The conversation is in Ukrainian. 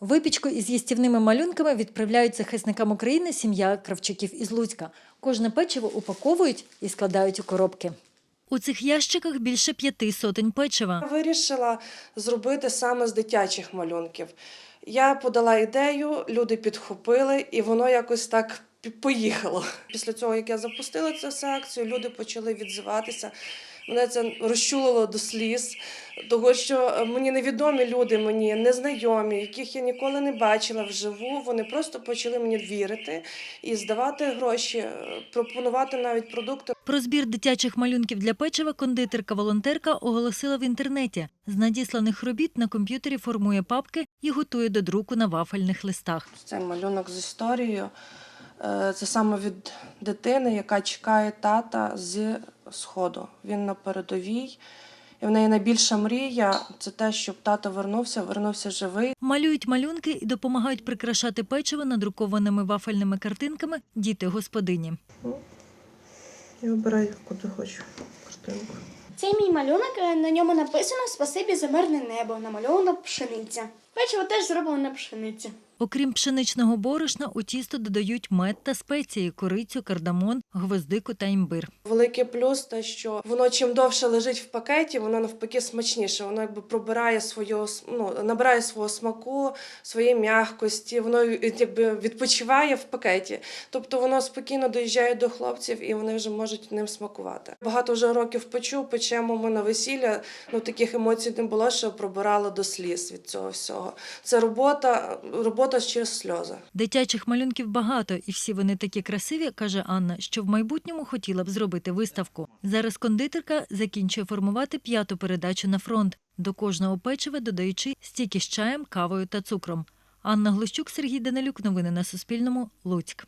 Випічку із їстівними малюнками відправляють захисникам України сім'я Кравчуків із Луцька. Кожне печиво упаковують і складають у коробки. У цих ящиках більше п'яти сотень печива. Я вирішила зробити саме з дитячих малюнків. Я подала ідею, люди підхопили, і воно якось так поїхало. Після цього, як я запустила цю акцію, люди почали відзиватися. Мене це розчулило до сліз, того що е, мені невідомі люди, мені незнайомі, яких я ніколи не бачила вживу. Вони просто почали мені вірити і здавати гроші, е, пропонувати навіть продукти. Про збір дитячих малюнків для печива кондитерка-волонтерка оголосила в інтернеті. З надісланих робіт на комп'ютері формує папки і готує до друку на вафельних листах. Цей малюнок з історією. е, Це саме від дитини, яка чекає тата з сходу. Він на передовій. І в неї найбільша мрія це те, щоб тато вернувся, вернувся живий. Малюють малюнки і допомагають прикрашати печиво надрукованими вафельними картинками діти господині. Я обираю куди хочу картинку. Це мій малюнок, е, на ньому написано Спасибі за мирне небо, намальована пшениця. Печиво теж зроблено на пшениці. Окрім пшеничного борошна, у тісто додають мед та спеції, корицю, кардамон, гвоздику та імбир. Великий плюс те, що воно чим довше лежить в пакеті, воно навпаки смачніше. Воно якби пробирає свою ну, набирає свого смаку, своєї м'якості, воно якби відпочиває в пакеті. Тобто воно спокійно доїжджає до хлопців і вони вже можуть ним смакувати. Багато вже років печу, печемо ми на весілля. Ну таких емоцій не було, що пробирало до сліз від цього всього. Це робота, робота через сльози. Дитячих малюнків багато, і всі вони такі красиві, каже Анна, що в майбутньому хотіла б зробити виставку. Зараз кондитерка закінчує формувати п'яту передачу на фронт, до кожного печива додаючи стільки з чаєм, кавою та цукром. Анна Глущук, Сергій Данилюк. Новини на Суспільному. Луцьк.